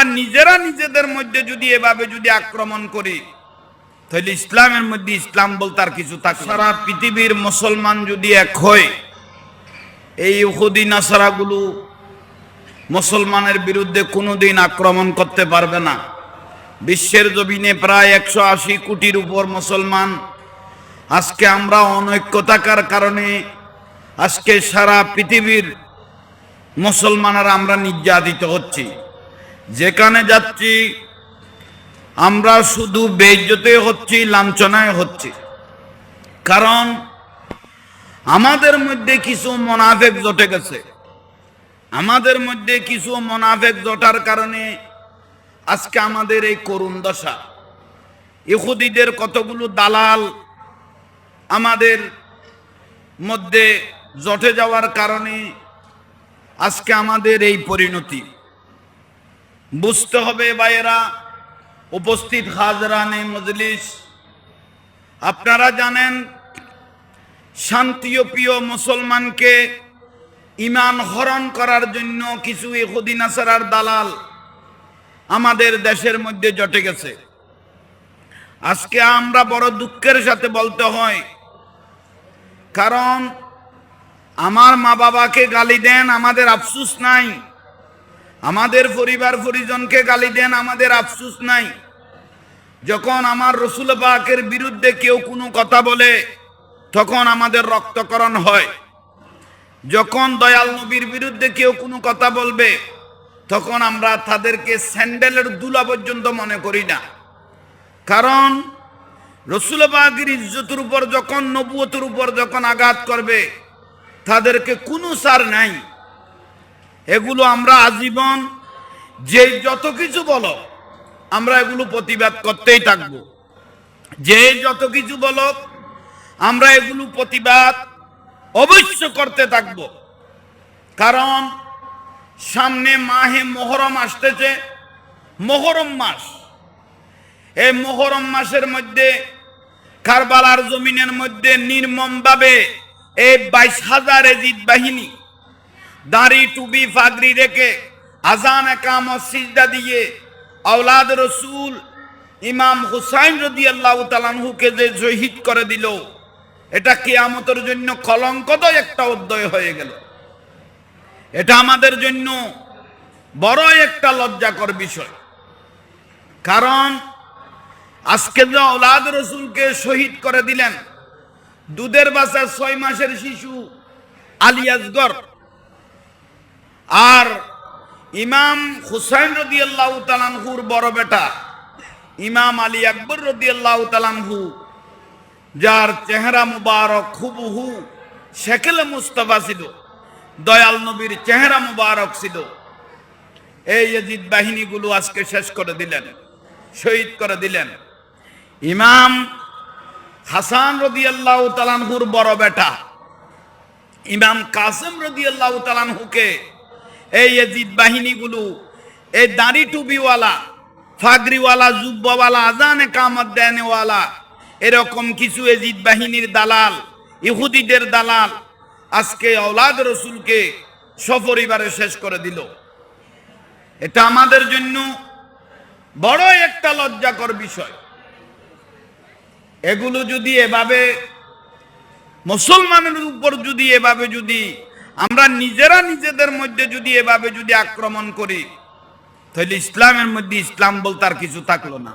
আমরা নিজেরা নিজেদের মধ্যে যদি এভাবে যদি আক্রমণ করি, তাহলে ইসলামের মধ্যে ইসলাম বলতে আর কিছু থাকে সারা পৃথিবীর মুসলমান যদি এক হয়, এই উহুদি নাসারাগুলো মুসলমানের বিরুদ্ধে কোনোদিন আক্রমণ করতে পারবে না। বিশ্বের জমিনে প্রায় একশো আশি কোটির উপর মুসলমান। আজকে আমরা অনৈক্য থাকার কারণে আজকে সারা পৃথিবীর মুসলমানেরা আমরা নির্যাতিত হচ্ছি। যেখানে যাচ্ছি, আমরা শুধু বেজ্জতে হচ্ছি, লাঞ্ছনায় হচ্ছি। কারণ আমাদের মধ্যে কিছু মোনাফেক জটে গেছে। আমাদের মধ্যে কিছু মোনাফেক জটার কারণে আজকে আমাদের এই করুণ দশা। ইহুদিদের কতগুলো দালাল আমাদের মধ্যে জটে যাওয়ার কারণে আজকে আমাদের এই পরিণতি। বুঝতে হবে বাইরা উপস্থিত হাজরানে মজলিস। আপনারা জানেন, শান্তিও প্রিয় মুসলমানকে ইমান হরণ করার জন্য কিছু ইহুদিন আসারার দালাল আমাদের দেশের মধ্যে জটে গেছে। আজকে আমরা বড় দুঃখের সাথে বলতে হয়, কারণ আমার মা বাবাকে গালি দেন আমাদের আফসুস নাই। আমাদের পরিবার পরিজনকে গালি দেন, আমাদের আফসুস নাই। যখন আমার রসুল পাকের বিরুদ্ধে কেউ কোনো কথা বলে, তখন আমাদের রক্তকরণ হয়। যখন দয়াল নবীর বিরুদ্ধে কেউ কোনো কথা বলবে, তখন আমরা তাদেরকে স্যান্ডেলের দুলা পর্যন্ত মনে করি না। কারণ রসুল পাকের ইজ্জতের উপর যখন নবুয়তের উপর যখন আঘাত করবে, তাদেরকে কোনো সার নাই। এগুলো আমরা আজীবন যে যত কিছু বলো, আমরা এগুলো প্রতিবাদ করতেই থাকব। যে যত কিছু বলো, আমরা এগুলো প্রতিবাদ অবশ্য করতে থাকব। কারণ সামনে মাহে মোহরম আসতেছে, মোহরম মাস। এই মোহরম মাসের মধ্যে কারবালার জমিনের মধ্যে নির্মমভাবে এই বাইশ হাজার এজিদ বাহিনী দাড়ি টুবি ফাগরি রেখে আজান, একাম সিজদা দিয়ে আওলাদ রসুল ইমাম হুসাইন রদি আল্লাহ তালানহুকে যে শহীদ করে দিল, এটা কিয়ামতের জন্য কলঙ্কদ একটা অধ্যয় হয়ে গেল। এটা আমাদের জন্য বড় একটা লজ্জাকর বিষয়। কারণ আজকে যে আওলাদ রসুলকে শহীদ করে দিলেন, দুধের বাসা ছয় মাসের শিশু আলিয়াজগর আর ইমাম হুসাইন রদি আল্লাহ তালানহুর বড় বেটা, ইমাম আলী আকবর রদি আল্লাহ তালানহু যার চেহারা মুবারক হুবহু শেকেলে মুস্তফা ছিল, দয়াল নবীর চেহারা মুবারক ছিল। এই এজিদ বাহিনীগুলো আজকে শেষ করে দিলেন, শহীদ করে দিলেন। ইমাম হাসান রদি আল্লাহ তালানহুর বড় বেটা, ইমাম কাসেম রদি আল্লাহ তালানহুকে এই এজিদ বাহিনীগুলো, এই দাড়ি টুবিওয়ালা ফাগরিওয়ালা যুব্বওয়ালা আজানে কামত দেনেওয়ালা, এরকম কিছু এজিদ বাহিনীর দালাল, ইহুদিদের দালাল, আজকে ঔলাদ রসুলকে সপরিবারে শেষ করে দিল। এটা আমাদের জন্য বড় একটা লজ্জাকর বিষয়। এগুলো যদি এভাবে মুসলমানের উপর যদি এভাবে যদি আমরা নিজেরা নিজেদের মধ্যে যদি এভাবে যদি আক্রমণ করি, তাহলে ইসলামের মধ্যে ইসলাম বলতে আর কিছু থাকল না।